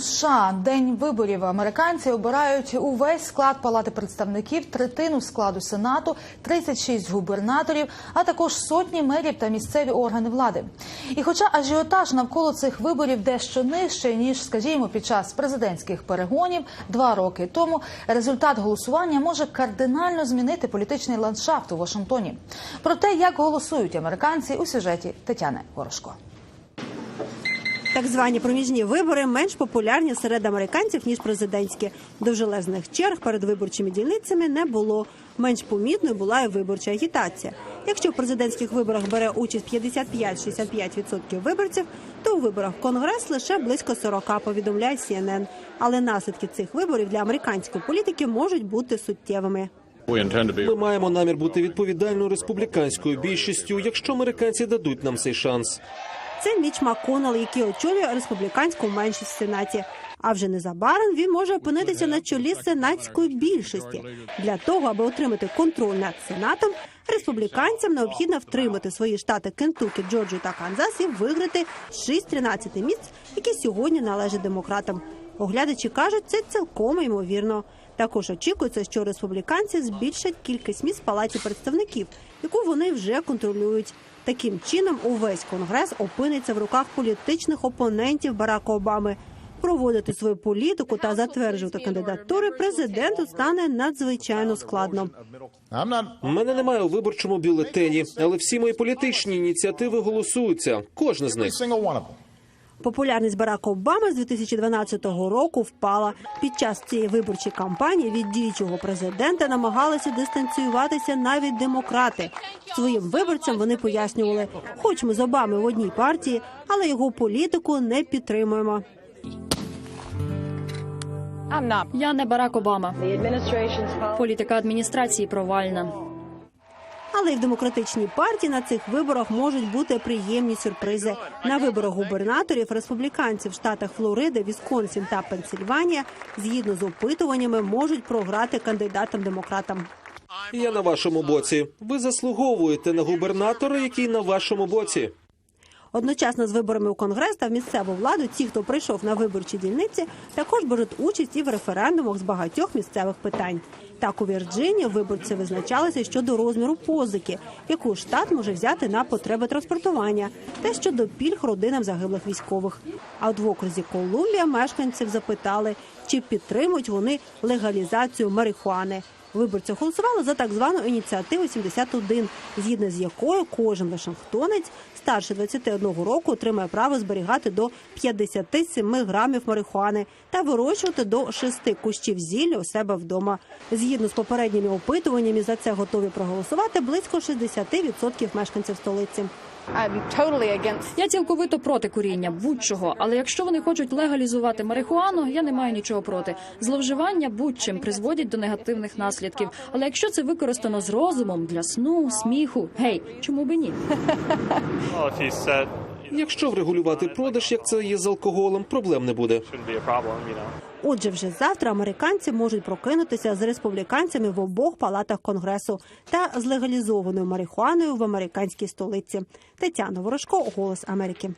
США. День виборів американці обирають увесь склад палати представників, третину складу сенату, 36 губернаторів, а також сотні мерів та місцеві органи влади. І, хоча ажіотаж навколо цих виборів дещо нижче ніж, скажімо, під час президентських перегонів два роки тому, результат голосування може кардинально змінити політичний ландшафт у Вашингтоні. Про те, як голосують американці у сюжеті Тетяни Ворожко. Так звані проміжні вибори менш популярні серед американців ніж президентські. Довжелезних черг перед виборчими дільницями не було. Менш помітною була і виборча агітація. Якщо в президентських виборах бере участь 55-65% виборців, то у виборах в Конгрес лише близько 40, повідомляє CNN. Але наслідки цих виборів для американської політики можуть бути суттєвими. Ми маємо намір бути відповідальною республіканською більшістю, якщо американці дадуть нам цей шанс. Це Міч Маконел, який очолює республіканську меншість в сенаті. А вже незабаром він може опинитися на чолі сенатської більшості. Для того, аби отримати контроль над сенатом, республіканцям необхідно втримати свої штати Кентукі, Джорджію та Канзас і виграти 6 13 місць, які сьогодні належать демократам. Оглядачі кажуть, це цілком ймовірно. Також очікується, що республіканці збільшать кількість місць в палаті представників, яку вони вже контролюють. Таким чином, увесь конгрес опиниться в руках політичних опонентів Барака Обами. Проводити свою політику та затверджувати кандидатури президенту стане надзвичайно складно. Мене немає у виборчому бюлетені, але всі мої політичні ініціативи голосуються. Кожна з них. Популярність Барака Обами з 2012 року впала. Під час цієї виборчої кампанії від діючого президента намагалися дистанціюватися навіть демократи. Своїм виборцям вони пояснювали, хоч ми з Обами в одній партії, але його політику не підтримуємо. Я не Барак Обама. Політика адміністрації провальна. Але й в демократичній партії на цих виборах можуть бути приємні сюрпризи. На виборах губернаторів республіканців в штатах Флорида, Вісконсін та Пенсильванія згідно з опитуваннями можуть програти кандидатам демократам. Я на вашому боці. Ви заслуговуєте на губернатора, який на вашому боці. Одночасно з виборами у конгрес та в місцеву владу, ті, хто прийшов на виборчі дільниці, також беруть участь і в референдумах з багатьох місцевих питань. Так у Вірджинії виборці визначалися щодо розміру позики, яку штат може взяти на потреби транспортування, та щодо пільг родинам загиблих військових. А от в окрузі Колумбія мешканців запитали, чи підтримують вони легалізацію марихуани. Виборці голосували за так звану ініціативу 71, згідно з якою кожен вашингтонець старше 21 року отримає право зберігати до 57 грамів марихуани та вирощувати до 6 кущів зілля у себе вдома. Згідно з попередніми опитуваннями, за це готові проголосувати близько 60% мешканців столиці. Я цілковито проти куріння будь-чого, але якщо вони хочуть легалізувати марихуану, я не маю нічого проти. Зловживання будь-чим призводять до негативних наслідків. Але якщо це використано з розумом для сну, сміху, гей, чому би ні? Якщо врегулювати продаж, як це є з алкоголем, проблем не буде. Отже, вже завтра американці можуть прокинутися з республіканцями в обох палатах конгресу та з легалізованою марихуаною в американській столиці. Тетяна Ворожко, Голос Америки.